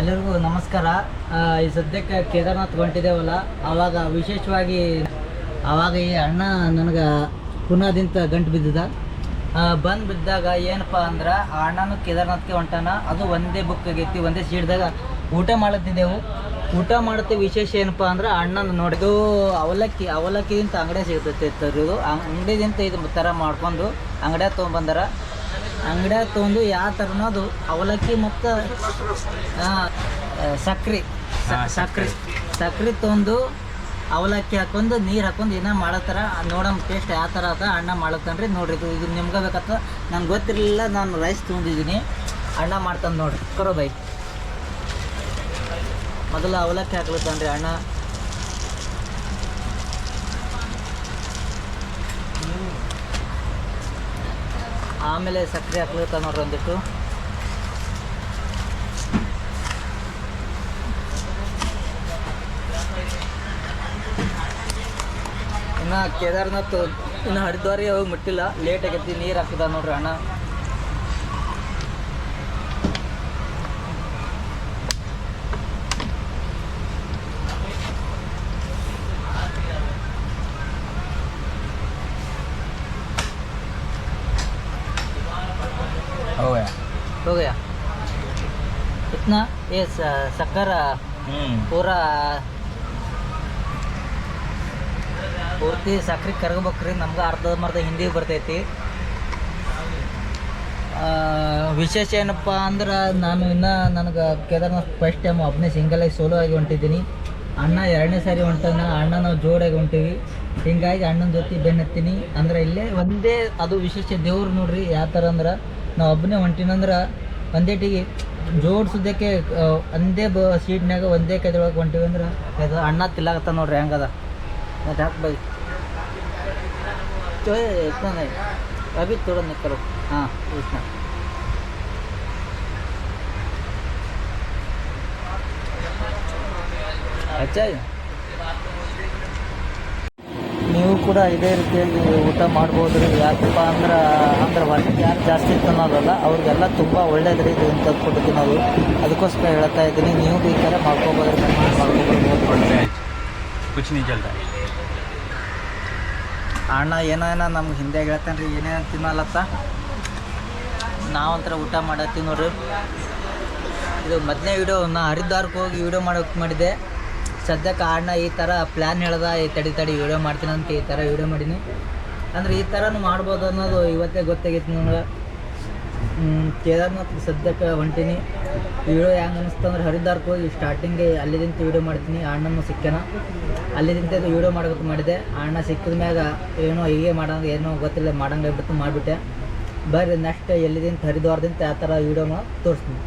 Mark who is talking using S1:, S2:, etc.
S1: ಎಲ್ಲರಿಗೂ ನಮಸ್ಕಾರ. ಈ ಸದ್ಯಕ್ಕೆ ಕೇದಾರ್ನಾಥ್ ಹೊಂಟಿದ್ದೇವಲ್ಲ, ಆವಾಗ ವಿಶೇಷವಾಗಿ ಆವಾಗ ಈ ಅಣ್ಣ ನನಗೆ ಪುನಾದಿಂದ ಗಂಟು ಬಿದ್ದಿದ. ಬಂದು ಬಿದ್ದಾಗ ಏನಪ್ಪ ಅಂದ್ರೆ, ಆ ಅಣ್ಣನೂ ಕೇದಾರ್ನಾಥ್ಗೆ ಹೊಂಟಾನ. ಅದು ಒಂದೇ ಬುಕ್ ಆಗೈತಿ, ಒಂದೇ ಸೀಟ್ದಾಗ ಊಟ ಮಾಡುತ್ತಿದ್ದೆವು. ಊಟ ಮಾಡುತ್ತೆ ವಿಶೇಷ ಏನಪ್ಪ ಅಂದ್ರೆ ಅಣ್ಣನ ನೋಡಿದು ಅವಲಕ್ಕಿ ಅವಲಕ್ಕಿಂತ ಅಂಗಡಿ ಸಿಗ್ತೈತೆ ತರೋದು ಅಂಗಡಿಗಿಂತ ಇದು ಥರ ಮಾಡ್ಕೊಂಡು ಅಂಗಡಿಯಾಗ ತೊಗೊಂಬಂದಾರ ಅಂಗಡಿಯಾಗ ತೊಗೊಂಡು ಯಾವ ಥರ ಅದು ಅವಲಕ್ಕಿ ಮತ್ತು ಸಕ್ರೆ. ಸಕ್ರಿ. ಸಕ್ರೆ. ತೊಗೊಂಡು ಅವಲಕ್ಕಿ ಹಾಕೊಂಡು ನೀರು ಹಾಕೊಂಡು ಏನೋ ಮಾಡತ್ತಾರ? ನೋಡಮ್ ಟೇಸ್ಟ್ ಯಾವ ಥರ ಅದ? ಅಣ್ಣ ಮಾಡತ್ತಾನ್ರಿ ನೋಡ್ರಿ ಇದು ಇದು ನಿಮ್ಗೆ ಬೇಕತ್ತ? ನಂಗೆ ಗೊತ್ತಿರಲಿಲ್ಲ ನಾನು ರೈಸ್ ತೊಗೊಂಡಿದ್ದೀನಿ. ಅಣ್ಣ ಮಾಡ್ತಾನೆ ನೋಡ್ರಿ. ಕರೋ ಬೈ ಮೊದಲು ಅವಲಕ್ಕಿ ಹಾಕ್ಲತ್ತಾನ್ರಿ ಅಣ್ಣ ಆಮೇಲೆ ಸಕ್ಕರೆ ಹಾಕ್ಲಿಕ್ಕೆ ನೋಡ್ರಿ ಒಂದಿಟ್ಟು ಇನ್ನು ಕೇದಾರ್ನಾಥ್, ಇನ್ನು ಹರಿದ್ವಾರಿ ಹೋಗಿ ಮುಟ್ಟಿಲ್ಲ. ಲೇಟ್ ಆಗೈತಿ ನೀರು ಹಾಕಿದ ನೋಡ್ರಿ ಅಣ್ಣ.
S2: हो गया
S1: हो गया इतना ये स- शक्कर
S2: हम्म
S1: ಪೂರಾ ಪೂರ್ತಿ ಸಕ್ರೆ ಕರಗಬೇಕ್ರಿ ನಮ್ಗೆ ಅರ್ಧಂಬರ್ಧ ಹಿಂದಿ ಬರ್ತೈತಿ ಆ, ವಿಶೇಷ ಏನಪ್ಪ ಅಂದ್ರೆ ನಾನು ಇನ್ನು ನನಗೆ ಕೇದಾರ್ನಾಥ್ ಫಸ್ಟ್ ಟೈಮ್ ಒಬ್ಬನೇ ಸಿಂಗಲಾಗಿ ಸೋಲೋ ಆಗಿ ಹೊಂಟಿದ್ದೀನಿ ಅಣ್ಣ ಎರಡನೇ ಸಾರಿ ಹೊಂಟಾನ ಅಣ್ಣ ನಾವು ಜೋಡಾಗಿ ಹೊಂಟೀವಿ ಹಿಂಗಾಗಿ ಅಣ್ಣನ ಜೊತೆ ಬೆನ್ನತ್ತೀನಿ ಅಂದ್ರೆ ಇಲ್ಲೇ ಒಂದೇ ಅದು ವಿಶೇಷ ದೇವ್ರು ನೋಡ್ರಿ ಯಾವ ಥರ ಅಂದ್ರೆ ನಾವು ಒಬ್ಬನೇ ಹೊಂಟಿನಂದ್ರೆ ಒಂದೇಟಿಗೆ ಜೋಡ್ಸೋದಕ್ಕೆ ಒಂದೇ ಬ ಸೀಟ್ನಾಗ ಒಂದೇ ಕೈದೊಳಗೆ ಹೊಂಟಿವಿ ಅಂದ್ರೆ ಅದು ಅಣ್ಣ ತಿಲ್ಲಾಗತ್ತ ನೋಡ್ರಿ ಹೆಂಗದ ಮತ್ತೆ ಹಾಕ್ ಬೈ तो ये इतना नहीं अभी थोड़ा निकलो हाँ इतना अच्छा है ನೀವು ಕೂಡ ಇದೇ ರೀತಿಯಲ್ಲಿ ಊಟ ಮಾಡ್ಬೋದು ರೀ. ಯಾಕಪ್ಪ ಅಂದ್ರೆ ಅಂದ್ರೆ ವರ್ಕ್ ಯಾರು ಜಾಸ್ತಿ ತಿನ್ನೋದಲ್ಲ ಅವ್ರಿಗೆಲ್ಲ ತುಂಬ ಒಳ್ಳೇದು ರೀ ಇದು ತೆಗೆದುಕೊಂಡು ತಿನ್ನೋದು. ಅದಕ್ಕೋಸ್ಕರ ಹೇಳ್ತಾ ಇದ್ದೀನಿ ನೀವು ಈ ಥರ ಮಾಡ್ಕೋಬೋದು ಅಣ್ಣ ಏನೇನ ನಮ್ಗೆ ಹಿಂದೆ ಹೇಳ್ತಾನೆ ರೀ ಏನೇನು ತಿನ್ನಲ್ಲತ್ತ ನಾವಂತರ ಊಟ ಮಾಡತ್ತೀವಿ ನೋಡ್ರಿ ಇದು ಮೊದಲನೇ ವೀಡಿಯೋ ನಾ ಹರಿದ್ವಾರಕ್ಕೆ ಹೋಗಿ ವೀಡಿಯೋ ಮಾಡೋಕೆ ಮಾಡಿದ್ದೆ. ಸದ್ಯಕ್ಕೆ ಆಡ್ನ ಈ ಥರ ಪ್ಲ್ಯಾನ್ ಹೇಳ್ದ, ಈ ತಡಿ ತಡಿ ವೀಡಿಯೋ ಮಾಡ್ತೀನಿ ಅಂತ ಈ ಥರ ವಿಡಿಯೋ ಮಾಡೀನಿ. ಅಂದ್ರೆ ಈ ಥರನೂ ಮಾಡ್ಬೋದು ಅನ್ನೋದು ಇವತ್ತೇ ಗೊತ್ತಾಗೈತಿ ನನಗೆ ಕೇದಾರ್ನಾಥ್ ಸದ್ಯಕ್ಕೆ ಹೊಂಟೀನಿ. ವೀಡಿಯೋ ಹೆಂಗೆ ಅನಿಸ್ತು ಅಂದ್ರೆ ಹರಿದ್ವಾರಕ್ಕೆ ಹೋಗಿ ಸ್ಟಾರ್ಟಿಂಗ್ಗೆ ಅಲ್ಲಿದಿಂತ ವೀಡಿಯೋ ಮಾಡ್ತೀನಿ, ಅಣ್ಣನ ಸಿಕ್ಕ್ಯಾನ. ಅಲ್ಲಿದಿಂತ ವಿಡಿಯೋ ಮಾಡ್ಬೇಕು ಮಾಡಿದೆ. ಅಣ್ಣ ಸಿಕ್ಕಿದ ಮ್ಯಾಗ ಏನೋ ಹೀಗೆ ಮಾಡೋಂಗೆ, ಏನೋ ಗೊತ್ತಿಲ್ಲ, ಮಾಡೋಂಗೆ ಬಿಟ್ಟು ಮಾಡಿಬಿಟ್ಟೆ. ಬರ್ರಿ ನೆಕ್ಸ್ಟ್ ಎಲ್ಲಿದಿಂತ ಹರಿದ್ವಾರದಿಂದ ಆ ಥರ ವಿಡಿಯೋ ತೋರಿಸ್ತೀನಿ.